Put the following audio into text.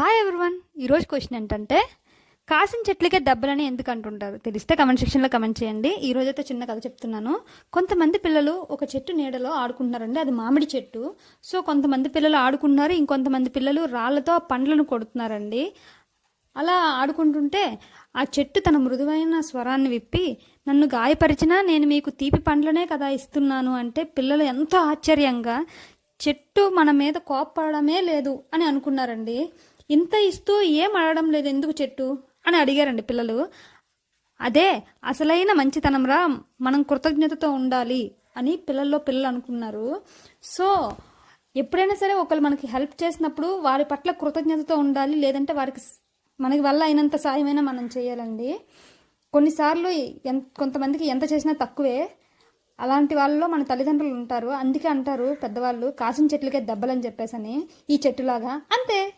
Hi everyone ఈరోజు question ఏంటంటే కాసిన చెట్లకే దెబ్బలని ఎందుకు అంటుంటారు? తెలిస్తే కమెంట్ సెక్షన్లో కమెంట్ చేయండి. ఈ రోజైతే చిన్న కథ చెప్తున్నాను. కొంతమంది పిల్లలు ఒక చెట్టు నీడలో ఆడుకుంటున్నారండి. అది మామిడి చెట్టు. సో కొంతమంది పిల్లలు ఆడుకుంటున్నారు. ఇంకొంతమంది పిల్లలు రాళ్ళతో పండ్లను కొడుతున్నారండి. అలా ఆడుకుంటుంటే ఆ చెట్టు తన మృదువైన స్వరాన్ని విప్పి నన్ను గాయపరిచినా నేను మీకు తీపి పండ్లనే కదా ఇస్తున్నాను అంటే పిల్లలు ఎంతో ఆశ్చర్యంగా చెట్టు మన మీద కోప్పడమే లేదు అని అనుకున్నారండి. ఇంత ఇస్తూ ఏం అడగడం లేదు ఎందుకు చెట్టు? అని అడిగారండి పిల్లలు. అదే అసలైన మంచితనంరా మనం కృతజ్ఞతతో ఉండాలి అని పిల్లల్లో పిల్లలు అనుకున్నారు. సో ఎప్పుడైనా సరే ఒకళ్ళు మనకి హెల్ప్ చేసినప్పుడు వారి పట్ల కృతజ్ఞతతో ఉండాలి లేదంటే వారికి మనకి వల్ల అయినంత సాయమైనా మనం చేయాలండి. కొన్నిసార్లు ఎంత కొంతమందికి ఎంత చేసినా తక్కువే. అలాంటి వాళ్ళలో మన తల్లిదండ్రులు ఉంటారు. అందుకే అంటారు పెద్దవాళ్ళు కాసిన చెట్లకే దెబ్బలని చెప్పేసని ఈ చెట్టులాగా. అంతే.